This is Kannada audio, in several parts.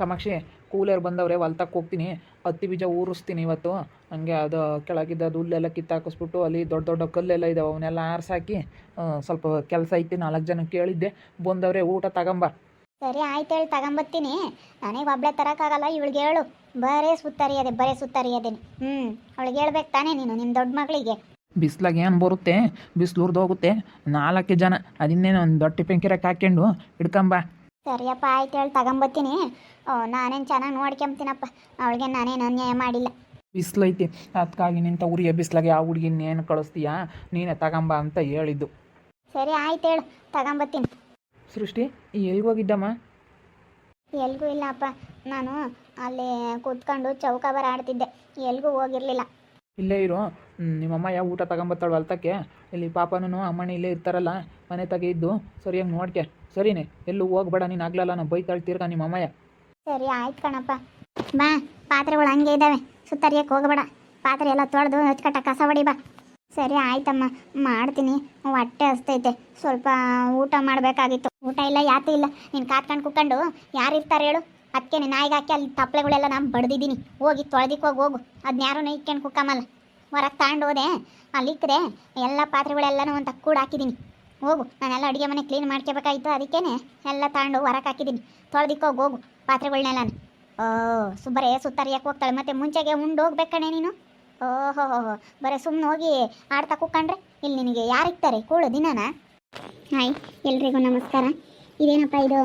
ಕಾಮಾಕ್ಷಿ ಕೂಲರ್ ಬಂದವ್ರೆ ಹೊಲ್ತಕ್ಕೆ ಹೋಗ್ತೀನಿ. ಹತ್ತಿ ಬೀಜ ಊರಿಸ್ತೀನಿ ಇವತ್ತು. ಹಂಗೆ ಅದು ಕೆಳಗಿದ್ದ ಹುಲ್ಲೆಲ್ಲ ಕಿತ್ತಾಕಿಸ್ಬಿಟ್ಟು ಅಲ್ಲಿ ದೊಡ್ಡ ದೊಡ್ಡ ಕಲ್ಲೆಲ್ಲ ಇದಾವೆ ಅವನ್ನೆಲ್ಲ ಆರಿಸಾಕಿ ಸ್ವಲ್ಪ ಕೆಲಸ ಐತಿ ನಾಲ್ಕು ಜನ ಕೇಳಿದ್ದೆ. ಬಂದವ್ರೆ ಊಟ ತಗೊಂಬ. ಸರಿ ಆಯ್ತು ಹೇಳಿ ತಗೊಂಬತ್ತೀನಿ. ನನಗೆ ಒಬ್ಳೆ ತರೋಕ್ಕಾಗಲ್ಲ ಇವಳಿಗೆ ಹೇಳು. ಬರೇ ಸುತ್ತರಿಯದೆ ಬರೇ ಸುತ್ತರಿಯದೇನೆ ಹ್ಞೂ ಅವಳಿಗೆ ಹೇಳ್ಬೇಕು ತಾನೇ ನೀನು ನಿಮ್ಮ ದೊಡ್ಡ ಮಗಳಿಗೆ. ಬಿಸ್ಲಾಗ ಏನು ಬರುತ್ತೆ? ಬಿಸ್ಲು ಹೋಗುತ್ತೆ. ನಾಲ್ಕು ಜನ ಅದಿನ್ನೇನು ಒಂದು ದೊಡ್ಡ ಪೆಂಕಿರಕ್ಕೆ ಕಿರಕ್ಕೆ ಹಾಕ್ಕೊಂಡು ಹಿಡ್ಕೊಂಬ. ಸರಿಯಪ್ಪ ಆಯ್ತು ಹೇಳಿ ತಗೊಂಬತ್ತೀನಿ. ಓ ನಾನೇನು ಚೆನ್ನಾಗಿ ನೋಡ್ಕೊಂಬ್ತೀನಪ್ಪ. ಅವಳಿಗೆ ನಾನೇನು ಅನ್ಯಾಯ ಮಾಡಿಲ್ಲ. ಬಿಸ್ಲೈತಿ. ಅದಕ್ಕಾಗಿ ನಿಂತ ಊರಿಗೆ ಬಿಸ್ಲಾಗೆ ಆ ಹುಡುಗಿನ ಏನು ಕಳಿಸ್ತೀಯಾ? ನೀನೇ ತಗೊಂಬ ಅಂತ ಹೇಳಿದ್ದು. ಸರಿ ಆಯ್ತು ಹೇಳು ತಗೊಂಬತ್ತೀನಿ. ಸೃಷ್ಟಿ ಎಲ್ಲಿಗೆ ಹೋಗಿದ್ದಮ್ಮ? ಎಲ್ಗೂ ಇಲ್ಲಪ್ಪ. ನಾನು ಅಲ್ಲಿ ಕೂತ್ಕೊಂಡು ಚೌಕಾಬಾರ ಆಡ್ತಿದ್ದೆ ಎಲ್ಗೂ ಹೋಗಿರಲಿಲ್ಲ. ಇಲ್ಲೇ ಇರು. ನಿಮ್ಮಮ್ಮ ಯಾವ ಊಟ ತಗೊಂಬತ್ತಾಳು ಹೊಲ್ತಕ್ಕೆ. ಇಲ್ಲಿ ಪಾಪನೂ ಅಮ್ಮಣ್ಣ ಇಲ್ಲೇ ಇರ್ತಾರಲ್ಲ, ಮನೆ ತಗೆ ಇದ್ದು. ಸರಿಯಾಗಿ ನೋಡ್ಕೆ. ಸರಿನೇ, ಎಲ್ಲೂ ಹೋಗ್ಬೇಡ, ನೀನು ಆಗ್ಲಲ್ಲ, ನಾನು ಬೈತಾಳ್ ತೀರ್ಗ ನಿಮ್ಮ ಸರಿ, ಆಯ್ತು ಕಣಪ್ಪ. ಬಾ, ಪಾತ್ರೆಗಳು ಹಂಗೆ ಇದ್ದಾವೆ ಸುತ್ತರಿಯಕ್ಕೆ ಹೋಗಬೇಡ. ಪಾತ್ರೆ ಎಲ್ಲ ತೊಳೆದು ಹಚ್ಕಟ್ಟ, ಕಸ ಹೊಡಿ ಬಾ. ಸರಿ, ಆಯ್ತಮ್ಮ. ಮಾಡ್ತೀನಿ. ಹೊಟ್ಟೆ ಹಸ್ತೈತೆ. ಸ್ವಲ್ಪ ಊಟ ಮಾಡಬೇಕಾಗಿತ್ತು. ಊಟ ಇಲ್ಲ ಯಾತು ಇಲ್ಲ. ನೀನು ಕಾತ್ಕೊಂಡು ಕುತ್ಕೊಂಡು ಯಾರು ಇರ್ತಾರೆ ಹೇಳು. ಅದಕ್ಕೆ ನಾಯಿಗೆ ಹಾಕಿ ಅಲ್ಲಿ ತಪ್ಪಲೆಗಳೆಲ್ಲ ನಾನು ಬಡ್ದಿದ್ದೀನಿ. ಹೋಗಿ ತೊಳೆದಿಕ್ಕೆ ಹೋಗಿ, ಹೋಗು. ಅದನ್ನ ಯಾರು ಇಕ್ಕೊಂಡು ಕುಕ್ಕಮಲ್ಲ ಹೊರಗೆ ತಗೊಂಡು ಹೋದೆ. ಅಲ್ಲಿ ಇಕ್ಕದೆ ಎಲ್ಲ ಪಾತ್ರೆಗಳೆಲ್ಲನೂ ಒಂದು ಕೂಡ ಹಾಕಿದ್ದೀನಿ ಹೋಗು, ನಾನೆಲ್ಲ ಅಡುಗೆ ಮನೆ ಕ್ಲೀನ್ ಮಾಡ್ಕೋಬೇಕಾಯ್ತು. ಅದಕ್ಕೇನೆ ಎಲ್ಲ ತಗೊಂಡು ಹೊರಕ್ಕೆ ಹಾಕಿದ್ದೀನಿ ತೊಳೆದಿಕ್ಕೆ ಹೋಗಿ, ಹೋಗು ಪಾತ್ರೆಗಳ್ನೆಲ್ಲ ಓ, ಸುಬ್ಬರೇ ಸುತ್ತರಿಯಕ್ಕೆ ಹೋಗ್ತಾಳೆ? ಮತ್ತೆ ಮುಂಚೆಗೆ ಉಂಡು ಹೋಗ್ಬೇಕಣೆ ನೀನು? ಓಹೋ ಹೋ ಬರೀ ಸುಮ್ಮನೆ ಹೋಗಿ ಆಡ್ತಾ ಕೂತ್ಕೊಂಡ್ರೆ ಇಲ್ಲಿ ನಿನಗೆ ಯಾರು ಇರ್ತಾರೆ ಕೂಳು ದಿನನಾ? ಹಾಯ್, ಎಲ್ರಿಗೂ ನಮಸ್ಕಾರ. ಇದೇನಪ್ಪ ಇದು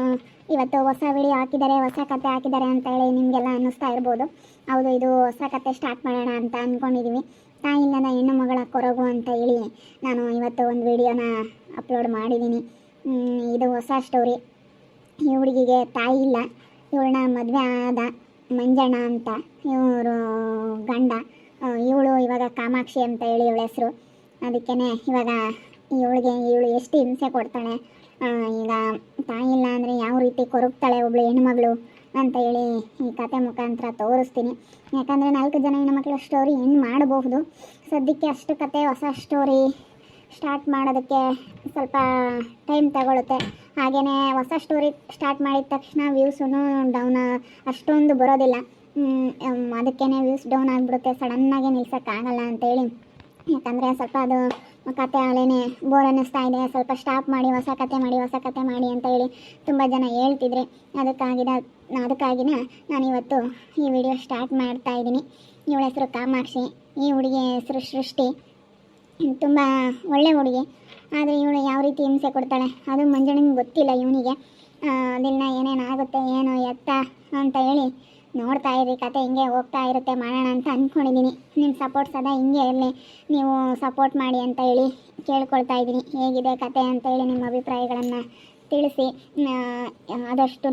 ಇವತ್ತು ಹೊಸ ವಿಡಿಯೋ ಹಾಕಿದ್ದಾರೆ, ಹೊಸ ಕತೆ ಹಾಕಿದ್ದಾರೆ ಅಂತ ಹೇಳಿ ನಿಮಗೆಲ್ಲ ಅನ್ನಿಸ್ತಾ ಇರ್ಬೋದು. ಹೌದು, ಇದು ಹೊಸ ಕತೆ ಸ್ಟಾರ್ಟ್ ಮಾಡೋಣ ಅಂತ ಅಂದ್ಕೊಂಡಿದ್ದೀವಿ ತಾಯಿ ಇಲ್ಲದ ಹೆಣ್ಣು ಮಗಳ ಕೊರಗು ಅಂತ ಹೇಳಿ ನಾನು ಇವತ್ತು ಒಂದು ವಿಡಿಯೋನ ಅಪ್ಲೋಡ್ ಮಾಡಿದ್ದೀನಿ ಇದು ಹೊಸ ಸ್ಟೋರಿ ಈ ಹುಡುಗಿಗೆ ತಾಯಿ ಇಲ್ಲ, ಇವಳನ್ನ ಮದುವೆ ಆದ ಮಂಜಣ್ಣ ಅಂತ, ಇವರು ಗಂಡ, ಇವಳು ಇವಾಗ ಕಾಮಾಕ್ಷಿ ಅಂತ ಹೇಳಿ ಇವಳ ಹೆಸರು. ಅದಕ್ಕೇ ಇವಾಗ ಇವಳಿಗೆ ಇವಳು ಎಷ್ಟು ಹಿಂಸೆ ಕೊಡ್ತಾಳೆ ಈಗ ತಾಯಿ ಇಲ್ಲ ಅಂದರೆ ಯಾವ ರೀತಿ ಕೊರಗ್ತಾಳೆ ಒಬ್ಳು ಹೆಣ್ಮಗಳು ಅಂತ ಹೇಳಿ ಈ ಕತೆ ಮುಖಾಂತರ ತೋರಿಸ್ತೀನಿ. ಯಾಕಂದರೆ ನಾಲ್ಕು ಜನ ಹೆಣ್ಮಕ್ಳು ಸ್ಟೋರಿ ಹೆಣ್ಣು ಮಾಡಬಹುದು? ಸದ್ಯಕ್ಕೆ ಅಷ್ಟು ಕತೆ, ಹೊಸ ಸ್ಟೋರಿ ಸ್ಟಾರ್ಟ್ ಮಾಡೋದಕ್ಕೆ ಸ್ವಲ್ಪ ಟೈಮ್ ತಗೊಳುತ್ತೆ. ಹಾಗೆಯೇ ಹೊಸ ಸ್ಟೋರಿ ಸ್ಟಾರ್ಟ್ ಮಾಡಿದ ತಕ್ಷಣ ವ್ಯೂಸೂ ಡೌನ್ ಅಷ್ಟೊಂದು ಬರೋದಿಲ್ಲ. ಅದಕ್ಕೇ ವ್ಯೂಸ್ ಡೌನ್ ಆಗಿಬಿಡುತ್ತೆ. ಸಡನ್ನಾಗೆ ನಿಲ್ಸೋಕ್ಕಾಗಲ್ಲ ಅಂತೇಳಿ ಯಾಕಂದರೆ ಸ್ವಲ್ಪ ಅದು ಕತೆ ಅಲೇನೆ ಬೋರ್ ಅನ್ನಿಸ್ತಾ ಇದೆ. ಸ್ವಲ್ಪ ಸ್ಟಾಪ್ ಮಾಡಿ, ಹೊಸ ಕತೆ ಮಾಡಿ, ಹೊಸ ಕತೆ ಮಾಡಿ ಅಂತ ಹೇಳಿ ತುಂಬ ಜನ ಹೇಳ್ತಿದ್ರೆ ಅದಕ್ಕಾಗಿದ ಅದಕ್ಕಾಗಿನ ನಾನಿವತ್ತು ಈ ವಿಡಿಯೋ ಸ್ಟಾರ್ಟ್ ಮಾಡ್ತಾ ಇದ್ದೀನಿ. ಇವಳ ಹೆಸರು ಕಾಮಾಕ್ಷಿ. ಈ ಹುಡುಗಿ ಹೆಸರು ಸೃಷ್ಟಿ. ತುಂಬ ಒಳ್ಳೆ ಹುಡುಗಿ. ಆದರೆ ಇವಳು ಯಾವ ರೀತಿ ಹಿಂಸೆ ಕೊಡ್ತಾಳೆ? ಅದು ಮಂಜಣ್ಣಂಗೆ ಗೊತ್ತಿಲ್ಲ ಇವನಿಗೆ. ಅದನ್ನ ಏನೇನಾಗುತ್ತೆ ಏನು ಎತ್ತ ಅಂತ ಹೇಳಿ ನೋಡ್ತಾ ಇರಿ, ಕತೆ ಹಿಂಗೆ ಹೋಗ್ತಾ ಇರುತ್ತೆ ಮಾಡೋಣ ಅಂತ ಅಂದ್ಕೊಂಡಿದ್ದೀನಿ ನಿಮ್ಮ ಸಪೋರ್ಟ್ ಸದಾ ಹಿಂಗೆ ಇರಲಿ. ನೀವು ಸಪೋರ್ಟ್ ಮಾಡಿ ಅಂತ ಹೇಳಿ ಕೇಳ್ಕೊಳ್ತಾ ಇದ್ದೀನಿ. ಹೇಗಿದೆ ಕತೆ ಅಂತ ಹೇಳಿ ನಿಮ್ಮ ಅಭಿಪ್ರಾಯಗಳನ್ನು ತಿಳಿಸಿ. ಆದಷ್ಟು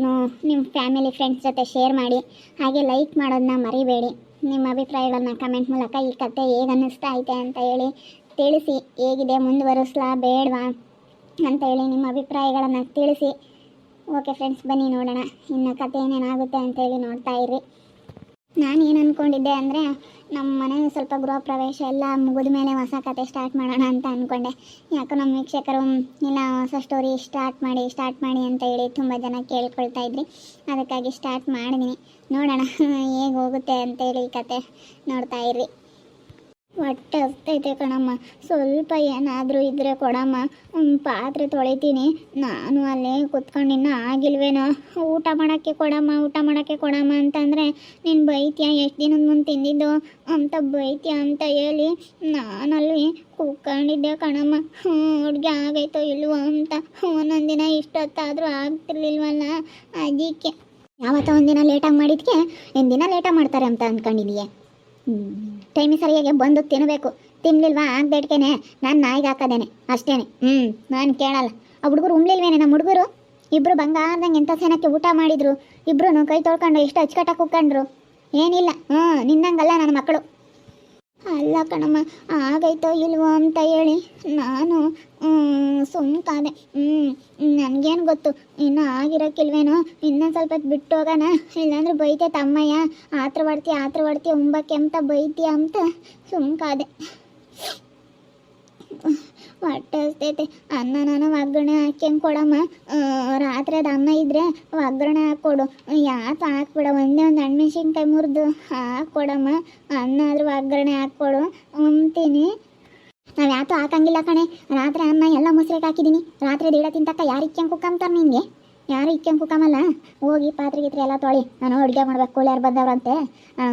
ನಿಮ್ಮ ಫ್ಯಾಮಿಲಿ ಫ್ರೆಂಡ್ಸ್ ಜೊತೆ ಶೇರ್ ಮಾಡಿ. ಹಾಗೆ ಲೈಕ್ ಮಾಡೋದನ್ನ ಮರಿಬೇಡಿ. ನಿಮ್ಮ ಅಭಿಪ್ರಾಯಗಳನ್ನ ಕಮೆಂಟ್ ಮೂಲಕ ಈ ಕತೆ ಹೇಗೆ ಅನ್ನಿಸ್ತಾ ಐತೆ ಅಂತ ಹೇಳಿ ತಿಳಿಸಿ. ಹೇಗಿದೆ, ಮುಂದುವರಿಸ್ಲಾ, ಬೇಡವಾ ಅಂತ ಹೇಳಿ ನಿಮ್ಮ ಅಭಿಪ್ರಾಯಗಳನ್ನು ತಿಳಿಸಿ. ಓಕೆ ಫ್ರೆಂಡ್ಸ್ ಬನ್ನಿ ನೋಡೋಣ. ಇನ್ನು ಕತೆ ಏನೇನಾಗುತ್ತೆ ಅಂತ ಹೇಳಿ ನೋಡ್ತಾ ಇರಿ ನಾನು ಏನು ಅಂದ್ಕೊಂಡಿದ್ದೆ ಅಂದರೆ ನಮ್ಮ ಮನೆ ಸ್ವಲ್ಪ ಗೃಹ ಪ್ರವೇಶ ಎಲ್ಲ ಮುಗಿದ ಮೇಲೆ ಹೊಸ ಕತೆ ಸ್ಟಾರ್ಟ್ ಮಾಡೋಣ ಅಂತ ಅಂದ್ಕೊಂಡೆ ಯಾಕೋ ನಮ್ಮ ವೀಕ್ಷಕರು "ಹ್ಮ್, ಇಲ್ಲ ಹೊಸ ಸ್ಟೋರಿ ಸ್ಟಾರ್ಟ್ ಮಾಡಿ ಸ್ಟಾರ್ಟ್ ಮಾಡಿ ಅಂತ ಹೇಳಿ ತುಂಬ ಜನ ಕೇಳ್ಕೊಳ್ತಾ ಇದ್ರಿ. ಅದಕ್ಕಾಗಿ ಸ್ಟಾರ್ಟ್ ಮಾಡಿದ್ದೀನಿ ನೋಡೋಣ ಹೇಗೆ ಹೋಗುತ್ತೆ ಅಂತೇಳಿ ಕತೆ ನೋಡ್ತಾ ಇರ್ರಿ. ಹೊಟ್ಟೆ ಹಸ್ತೈತೆ ಕಣಮ್ಮ. ಸ್ವಲ್ಪ ಏನಾದರೂ ಇದ್ರೆ ಕೊಡಮ್ಮ. ಪಾತ್ರೆ ತೊಳಿತೀನಿ. ನಾನು ಅಲ್ಲೇ ಕುತ್ಕೊಂಡು ಇನ್ನೂ ಆಗಿಲ್ವೇನೋ. ಊಟ ಮಾಡೋಕ್ಕೆ ಕೊಡಮ್ಮ, ಊಟ ಮಾಡೋಕ್ಕೆ ಕೊಡಮ್ಮ ಅಂತಂದರೆ ನೀನು ಬೈತ್ಯಾ? ಎಷ್ಟು ದಿನದ ಮುಂದೆ ತಿಂದಿದ್ದು? ಅಂತ ಬೈತ್ಯಾ ಅಂತ ಹೇಳಿ ನಾನಲ್ಲಿ ಕುತ್ಕೊಂಡಿದ್ದೆ ಕಣಮ್ಮ. ಹ್ಞೂ ಹುಡುಗಿ ಆಗೈತೋ ಇಲ್ವೋ ಅಂತ. ಒಂದೊಂದು ದಿನ ಇಷ್ಟೊತ್ತಾದರೂ ಆಗ್ತಿರ್ಲಿಲ್ವಲ್ಲ? ಅದಕ್ಕೆ. ಯಾವತ್ತೋ ಒಂದಿನ ಲೇಟಾಗಿ ಮಾಡಿದ್ಕೆ ದಿನ ಲೇಟಾಗಿ ಮಾಡ್ತಾರೆ ಅಂತ ಅಂದ್ಕೊಂಡಿದೀಯ ಟೈಮಿಗೆ ಸರಿಯಾಗಿ ಬಂದು ತಿನ್ನಬೇಕು ತಿನ್ಲಿಲ್ವಾ? ಆಗ್ಬೇಡ್ಕೇನೆ. ನಾನು ನಾಯಿಗೆ ಹಾಕೋದೇನೆ. ಅಷ್ಟೇನೆ. ಹ್ಞೂ ನಾನು ಕೇಳಲ್ಲ. ಆ ಹುಡುಗರು ಉಮ್ಲಿಲ್ವೇನೆ ನಮ್ಮ ಹುಡುಗರು? ಇಬ್ಬರು ಬಂಗಾರದಂಗೆ ಎಂಥ ಸೆನಕ್ಕೆ ಊಟ ಮಾಡಿದರು. ಇಬ್ಬರು ಕೈ ತೊಳ್ಕೊಂಡು ಎಷ್ಟು ಅಚ್ಚುಕಟ್ಟಾಗಿ ಕುಕ್ಕಂಡ್ರು ಏನಿಲ್ಲ. ಹ್ಞೂ ನಿನ್ನಂಗಲ್ಲ ನನ್ನ ಮಕ್ಕಳು. ಕಣಮ್ಮ, ಆಗೈತೋ ಇಲ್ವೋ ಅಂತ ಹೇಳಿ ನಾನು ಸುಮ್ಕಾದೆ ಹ್ಞೂ ನನಗೇನು ಗೊತ್ತು? ಇನ್ನೂ ಆಗಿರೋಕ್ಕಿಲ್ವೇನೋ? ಇನ್ನೊಂದು ಸ್ವಲ್ಪ ಬಿಟ್ಟು ಹೋಗೋಣ. ಇಲ್ಲಾಂದ್ರೆ ಬೈತೆ ತಮ್ಮಯ್ಯ. ಆತ್ರ ಹೊಡ್ತಿ ಆತ್ರ ಹೊಡ್ತಿ ಉಂಬಕ್ಕೆ ಅಂತ ಬೈತಿ ಅಂತ ಸುಮ್ಕಾದೆ ಹೊಟ್ಟೆ ಹಸ್ತೈತೆ ಅನ್ನ ನಾನು ಒಗ್ಗರಣೆ ಹಾಕ್ಯಂಗೆ ಕೊಡಮ್ಮ. ರಾತ್ರಿ ಅದು ಅನ್ನ ಇದ್ರೆ ಒಗ್ಗರಣೆ ಹಾಕ್ಕೊಡು. ಯಾಕೆ ಹಾಕ್ಬಿಡ? ಒಂದೇ ಒಂದು ಹಣ್ಮೆಣ್ಸಿನ್ಕಾಯಿ ಮುರಿದು ಹಾಕ್ಕೊಡಮ್ಮ ಅನ್ನ ಆದ್ರೂ ಒಗ್ಗರಣೆ ಹಾಕ್ಕೊಡು. ಉಣ್ತೀನಿ. ನಾವು ಯಾತು ಹಾಕಂಗಿಲ್ಲ ಕಣೆ. ರಾತ್ರಿ ಅನ್ನ ಎಲ್ಲ ಮೊಸರಿಗೆ ಹಾಕಿದ್ದೀನಿ ರಾತ್ರಿ ದೀಡ ತಿಂತಕ್ಕ ಯಾರು ಇಕ್ಕಂಗೆ ಕುಕ್ಕಂತಾರೆ ನಿನಗೆ? ಯಾರು ಇಕ್ಕಂಗೆ ಕುಕ್ಕಮಲ್ಲ ಹೋಗಿ ಪಾತ್ರೆ ಗಿತ್ರೆ ಎಲ್ಲ ತೊಳಿ. ನಾನು ಅಡುಗೆ ಮಾಡ್ಬೇಕು. ಕೂಲಿಯಾರು ಬಂದವ್ರಂತೆ.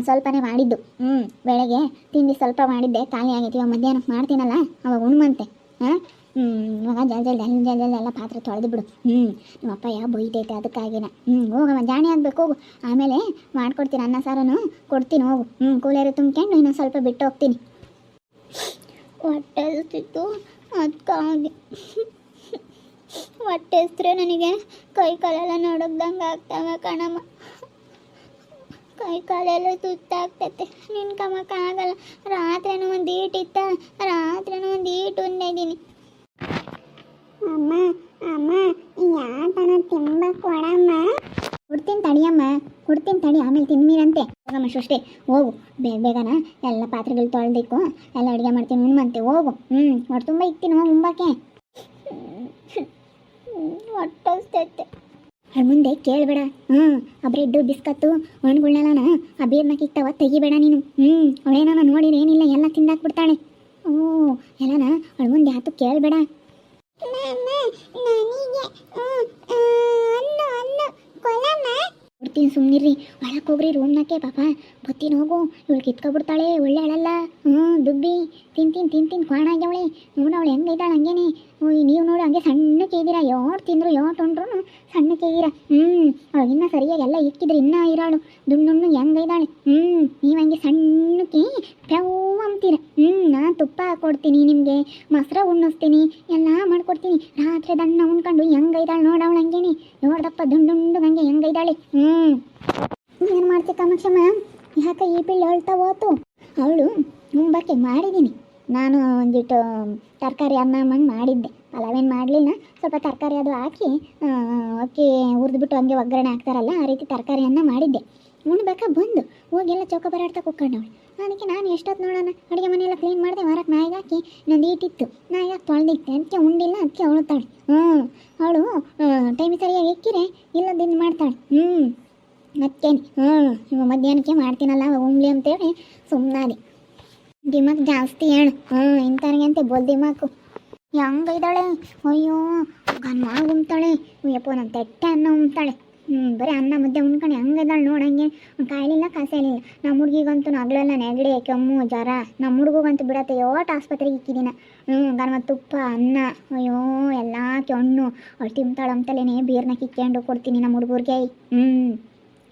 ಸ್ವಲ್ಪನೇ ಮಾಡಿದ್ದು. ಹ್ಞೂ ಬೆಳಗ್ಗೆ ತಿಂಡಿ ಸ್ವಲ್ಪ ಮಾಡಿದ್ದೆ. ಖಾಲಿ ಆಗೈತಿ ಮಧ್ಯಾಹ್ನಕ್ಕೆ ಮಾಡ್ತೀನಲ್ಲ. ಅವಾಗ ಉಣ್ಮಂತೆ. ಹಾಂ ಹ್ಞೂ ಇವಾಗ ಜಲ್ ಜಲ್ ಜಲ್ ಜಲ್ ಜಲ್ ಎಲ್ಲ ಪಾತ್ರೆ ತೊಳೆದು ಬಿಡು. ಹ್ಞೂ ನಿಮ್ಮಪ್ಪ ಯಾವ ಬೈತೈತೆ ಅದಕ್ಕಾಗಿನ. ಹ್ಞೂ ಹೋಗಮ್ಮ ಜಾಣಿ ಆಗ್ಬೇಕು, ಹೋಗು. ಆಮೇಲೆ ಮಾಡ್ಕೊಡ್ತೀನಿ, ಅನ್ನ ಸಾರನು ಕೊಡ್ತೀನಿ, ಹೋಗು. ಹ್ಞೂ ಕೂಲಿಯರು ತುಂಬ್ಕೊಂಡು ಇನ್ನೊಂದು ಸ್ವಲ್ಪ ಬಿಟ್ಟು ಹೋಗ್ತೀನಿ. ಹೊಟ್ಟೆ ಅದಕ್ಕಾಗಿ ಹೊಟ್ಟೆ ಹಸ್ದ್ರೆ ನನಗೆ ಕೈ ಕಾಲೆಲ್ಲ ನೋಡೋದಂಗೆ ಆಗ್ತವೆ ಕಣಮ್ಮ. ಕೈ ಕಾಲೆಲ್ಲ ಸುತ್ತಾಗ್ತೈತೆ ನಿನ್ಕಮಕ್ಕ ಆಗಲ್ಲ ರಾತ್ರಿನೂ ಒಂದು ಈಟಿತ್ತ ರಾತ್ರಿನೂ ಒಂದು ಈಟು ಉಂದಿದ್ದೀನಿ ಅಮ್ಮ ಅಮ್ಮ ಯಾತನ ತಿಂಬ ಕೊಡಮ್ಮ ಕೊಡ್ತೀನಿ ತಡಿಯಮ್ಮ ಕೊಡ್ತೀನಿ ತಡಿ. ಆಮೇಲೆ ತಿನ್ಮೀರಂತೆ. ಹೋಗಮ್ಮ ಸೃಷ್ಟಿ ಹೋಗು. ಬೇಗ ಬೇಗನ ಎಲ್ಲ ಪಾತ್ರೆಗಳು ತೊಳೆದಿಕ್ಕು ಎಲ್ಲ ಅಡುಗೆ ಮಾಡ್ತೀನಿ ಉಣ್ಮಂತೆ. ಹೋಗು. ಹ್ಞೂ ಹೊಟ್ಟೆ ತುಂಬ ಇಕ್ತೀನಿ. ಹೋಗಿ ಉಂಬಕ್ಕೆ ಹೊಟ್ಟೆ ಅವ್ರ ಮುಂದೆ ಕೇಳಬೇಡ. ಹ್ಞೂ ಆ ಬ್ರೆಡ್ಡು ಬಿಸ್ಕತ್ತು ಹಣ್ಣುಗಳನ್ನೆಲ್ಲ ಆ ಬೀರ್ನ ಕಿತ್ತವ ತೆಗಿಬೇಡ ನೀನು. ಹ್ಞೂ ಅವಳೇನ ನೋಡಿದ್ರೆ ಏನಿಲ್ಲ, ಎಲ್ಲ ತಿಂದಾಕ್ಬಿಡ್ತಾಳೆ. ಓ, ಎಲ್ಲನ ಅವಳ ಮುಂದೆ ಯಾತು ಕೇಳಬೇಡ. ಕೊಡ್ತೀನಿ ಸುಮ್ಮನಿರ್ರಿ ಒಳಕ್ಕೆ ಹೋಗ್ರಿ ರೂಮ್ನಕ್ಕೆ ಪಾಪ. ಬತ್ತೀನಿ ಹೋಗು. ಇವಳು ಕಿತ್ಕೊಬಿಡ್ತಾಳೆ ಒಳ್ಳೆ ಅಳಲ್ಲ ಹ್ಞೂ, ದುಬ್ಬಿ. ತಿಂತೀನಿ ತಿಂತೀನಿ, ಕ್ವಾಣ ಆಗ್ಯಾವಳೆ. ನೋಡು ಅವಳು ಇದ್ದಾಳೆ ಹಂಗೇನೆ. ನೀವು ನೋಡು, ಹಂಗೆ ಸಣ್ಣಕ್ಕೆ ಕೇದಿರ. ಯೋಟ್ ತಿಂದ್ರು ಯೋಟ್ ತೊಂಡ್ರು ಸಣ್ಣ ಕೇದಿರ. ಹ್ಞೂ, ಅವಳು ಇನ್ನೂ ಸರಿಯಾಗಿ ಎಲ್ಲ ಇಕ್ಕಿದ್ರೆ ಇನ್ನೂ ಇರಾಳು. ದುಣ್ಣು ಇದ್ದಾಳೆ. ಹ್ಞೂ, ನೀವು ಹಂಗೆ ಸಣ್ಣಕ್ಕೆ ಪ್ಯಾವ್ ಅಂತೀರ. ಹ್ಞೂ, ನಾನು ತುಪ್ಪ ಹಾಕ್ಕೊಡ್ತೀನಿ ನಿಮಗೆ. ಮೊಸರ ಉಣ್ಣಿಸ್ತೀನಿ. ಎಲ್ಲ ಮಾಡ್ಕೊಡ್ತೀನಿ. ರಾತ್ರಿ ದಣ್ಣ ಉಣ್ಕೊಂಡು ಇದ್ದಾಳೆ ನೋಡವಳು ಹಂಗೇನೆ. ನೋಡ್ದಪ್ಪ ದುಂಡುಂಡು ಹಂಗೆ ಹೆಂಗೆ ಇದ್ದಾಳೆ. ಹ್ಞೂ ಏನು ಮಾಡ್ತಿ ಕಾಮಾಕ್ಷಮ್ಮ? ಯಾಕೆ ಈ ಪಿಳ್ಳಿ ಹೇಳ್ತಾ ಹೋತು? ಅವಳು ಮುಂಬಕ್ಕೆ ಮಾಡಿದ್ದೀನಿ ನಾನು ಒಂದಿಟ್ಟು ತರಕಾರಿ ಅನ್ನ ಮಂಗೆ ಮಾಡಿದ್ದೆ. ಪಲಾವೇನು ಮಾಡಲಿಲ್ಲ. ಸ್ವಲ್ಪ ತರಕಾರಿ ಅದು ಹಾಕಿ ಅಕ್ಕಿ ಹುರಿದ್ಬಿಟ್ಟು ಹಂಗೆ ಒಗ್ಗರಣೆ ಹಾಕ್ತಾರಲ್ಲ, ಆ ರೀತಿ ತರಕಾರಿ ಅನ್ನ ಮಾಡಿದ್ದೆ. ಉಣ್ಬೇಕಾ ಬಂದು? ಹೋಗೆಲ್ಲ ಚೌಕ ಬರಾಡ್ತಾ ಕುಕ್ಕಂಡವಳು ಅದಕ್ಕೆ ನಾನು ಎಷ್ಟೊತ್ತು ನೋಡೋಣ? ಅಡುಗೆ ಮನೆಯೆಲ್ಲ ಕ್ಲೀನ್ ಮಾಡಿದೆ, ಹೊರಗೆ ನಾಯಿಗೆ ಹಾಕಿ ನಂದು ಇಟ್ಟಿತ್ತು ನಾಯಿಗೆ ಹಾಕಿ ತೊಳೆದಿಟ್ಟೆ ಅದಕ್ಕೆ ಉಂಡಿಲ್ಲ, ಅದಕ್ಕೆ ಅವಳುತ್ತಾಳೆ. ಹ್ಞೂ ಅವಳು ಟೈಮ್ ಸರಿಯಾಗಿ ಎಕ್ಕಿರೆ ಇಲ್ಲದಿಂದ ಮಾಡ್ತಾಳೆ. ಹ್ಞೂ ಮತ್ತೇನು ಹ್ಞೂ ಇವಾಗ ಮಧ್ಯಾಹ್ನಕ್ಕೆ ಮಾಡ್ತೀನಲ್ಲ ಉಂಬ್ಲಿ ಅಂತೇಳಿ ಸುಮ್ಮನಾದೆ ದಿಮಾಕ್ ಜಾಸ್ತಿ ಹೇಳು. ಹ್ಞೂ ಇಂಥವ್ರಿಗೆ ಅಂತ ಬೋಲ್ ದಿಮಾಕು. ಹೆಂಗೈದಾಳೆ ಅಯ್ಯೋ ಗನ್ಮ ಉಮ್ತಾಳೆ ಅಯ್ಯಪ್ಪ ನನ್ನ ತೆಟ್ಟೆ ಅನ್ನ ಉಮ್ತಾಳೆ ಹ್ಞೂ ಬರೀ ಅನ್ನ ಮುದ್ದೆ ಉಣ್ಕೊಂಡು. ಹೆಂಗೈದಾಳೆ ನೋಡಂಗೆ ಕಾಯಿಲಿಲ್ಲ ಕಾಸೇಲಿಲ್ಲ ನಮ್ಮ ಹುಡುಗಿಗಂತೂ ಹಗಲೆಲ್ಲ ನೆಗಡಿ, ಕೆಮ್ಮು, ಜ್ವರ. ನಮ್ಮ ಹುಡುಗಂತೂ ಬಿಡತ್ತೆ. ಯೋಟ ಆಸ್ಪತ್ರೆಗೆ ಇಕ್ಕಿದಿನ. ಹ್ಞೂ ಗನ್ಮ ತುಪ್ಪ, ಅನ್ನ. ಅಯ್ಯೋ, ಎಲ್ಲ ಕೆಣ್ಣು. ಅವಳು ತಿಂತಾಳೆ ಅಂತಲೇನೆ ಬೀರ್ನ ಕಿಕ್ಕೊಂಡು ಕೊಡ್ತೀನಿ ನಮ್ಮ ಹುಡುಗರಿಗೆ. ಹ್ಞೂ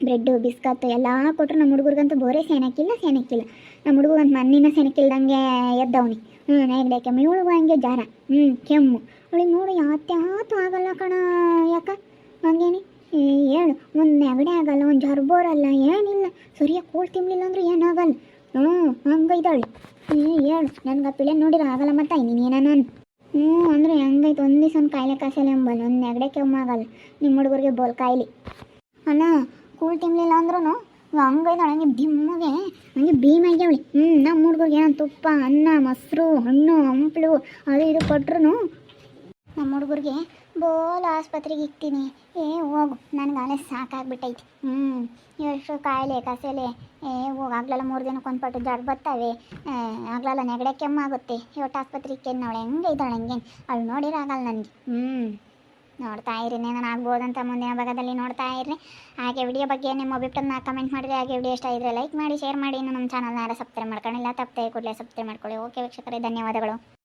ಬ್ರೆಡ್ಡು, ಬಿಸ್ಕತ್ತು ಎಲ್ಲ ಕೊಟ್ಟರು ನಮ್ಮ ಹುಡುಗರಿಗಂತೂ ಬೋರೆ ಸೇನಕ್ಕಿಲ್ಲ ಸೇನಕ್ಕಿಲ್ಲ ನಮ್ಮ ಹುಡುಗಂತ ಮಣ್ಣಿನ ಸೆನಕ್ಕಿಲ್ದಂಗೆ ಎದ್ದವನಿ. ಹ್ಞೂ ನೆಗಡಿ, ಕೆಮ್ಮು. ಇವಳಿಗೂ ಹಂಗೆ ಜ್ವರ. ಹ್ಞೂ ಕೆಮ್ಮು. ಅವಳಿಗೆ ನೋಡು ಯಾತ್ಯಾತು ಆಗಲ್ಲ ಕಣ ಯಾಕ? ಹಂಗೇನಿ. ಏ, ಹೇಳು ಒಂದು ನೆಗಡೆ ಆಗಲ್ಲ ಒಂದು ಜರ್ಬೋರಲ್ಲ ಏನಿಲ್ಲ. ಸರಿಯಾಗಿ ಕೂಳ್ ತಿನ್ಲಿಲ್ಲ ಅಂದ್ರೆ ಏನಾಗಲ್ಲ. ಹ್ಞೂ ಹಂಗೈದಾಳೆ ಹ್ಞೂ ಹೇಳು ನನ್ಗೆ ಪಿಳೆ ನೋಡಿದ್ರೆ ಆಗಲ್ಲ ಮತ್ತೆ ನೀನು ಏನ ನಾನು ಹ್ಞೂ ಅಂದ್ರೆ ಹೆಂಗೈತೆ? ಒಂದು ದಿವಸ ಒಂದು ಕಾಯಿಲೆ ಕಾಸಲ್ಲ ಎಂಬಲ್ಲ. ಒಂದು ನೆಗಡೆ ಕೆಮ್ಮಾಗಲ್ಲ ನಿಮ್ಮ ಹುಡುಗರಿಗೆ ಬೋಲ್ ಕಾಯಿಲೆ. ಅಲ್ಲ ಕೂಳ್ ತಿನ್ಲಿಲ್ಲ ಅಂದ್ರೂ ಹಂಗೈದಾಳೆ ಹಂಗೆ ದಿಮ್ಮಗೆ ಹಂಗೆ ಭೀಮಾಗ್ಯಾವಳಿ ಹ್ಞೂ ನಮ್ಮ ಹುಡುಗರಿಗೆ ಏನೋ ತುಪ್ಪ ಅನ್ನ ಮೊಸರು ಹಣ್ಣು ಹಂಪಲು ಅದು ಇದು ಕೊಟ್ರು ನಮ್ಮ ಹುಡುಗರಿಗೆ ಬೋಲ್ ಆಸ್ಪತ್ರೆಗೆ ಇಕ್ತೀನಿ. ಏ, ಹೋಗು. ನನಗೆ ಅಲೆ ಸಾಕಾಗ್ಬಿಟ್ಟೈತಿ. ಹ್ಞೂ ಎಷ್ಟು ಕಾಯಿಲೆ, ಕಸಲೆ. ಏ, ಹೋಗಿ. ಆಗ್ಲೆಲ್ಲ ಮೂರು ದಿನಕ್ಕೆ ಪಟ್ಟು ಜಡ್ ಬರ್ತವೆ ಆಗ್ಲೆಲ್ಲ ನೆಗಡೆ ಕೆಮ್ಮಾಗುತ್ತೆ. ಇವತ್ತು ಆಸ್ಪತ್ರೆಗೆ ಅವಳು ಹೆಂಗೆ ಇದ್ದಾಳೆ ಹಂಗೆ ಅವಳು ನೋಡಿರಾಗಲ್ಲ ನನಗೆ. ಹ್ಞೂ ನೋಡ್ತಾ ಇರಿ ನಾನು ಆಗ್ಬೋದಂತ ಮುಂದಿನ ಭಾಗದಲ್ಲಿ ನೋಡ್ತಾ ಇರ್ರಿ. ಹಾಗೆ ವಿಡಿಯೋ ಬಗ್ಗೆ ನಿಮ್ಮ ಅಭಿಪ್ರಾಯನ ಕಮೆಂಟ್ ಮಾಡಿರಿ ಹಾಗೆ ವಿಡಿಯೋ ಇಷ್ಟ ಇದ್ರೆ ಲೈಕ್ ಮಾಡಿ ಶೇರ್ ಮಾಡಿ. ಇನ್ನು ನಮ್ಮ ಚಾನಲ್ನ ಯಾರು ಸಬ್ಸ್ಕ್ರೈಬ್ ಮಾಡ್ಕೊಂಡಿಲ್ಲ, ತಪ್ಪದೆ ಕೂಡಲೇ ಸಬ್ಸ್ಕ್ರೈಬ್ ಮಾಡ್ಕೊಳ್ಳಿ. ಓಕೆ ವೀಕ್ಷಕರೇ, ಧನ್ಯವಾದಗಳು.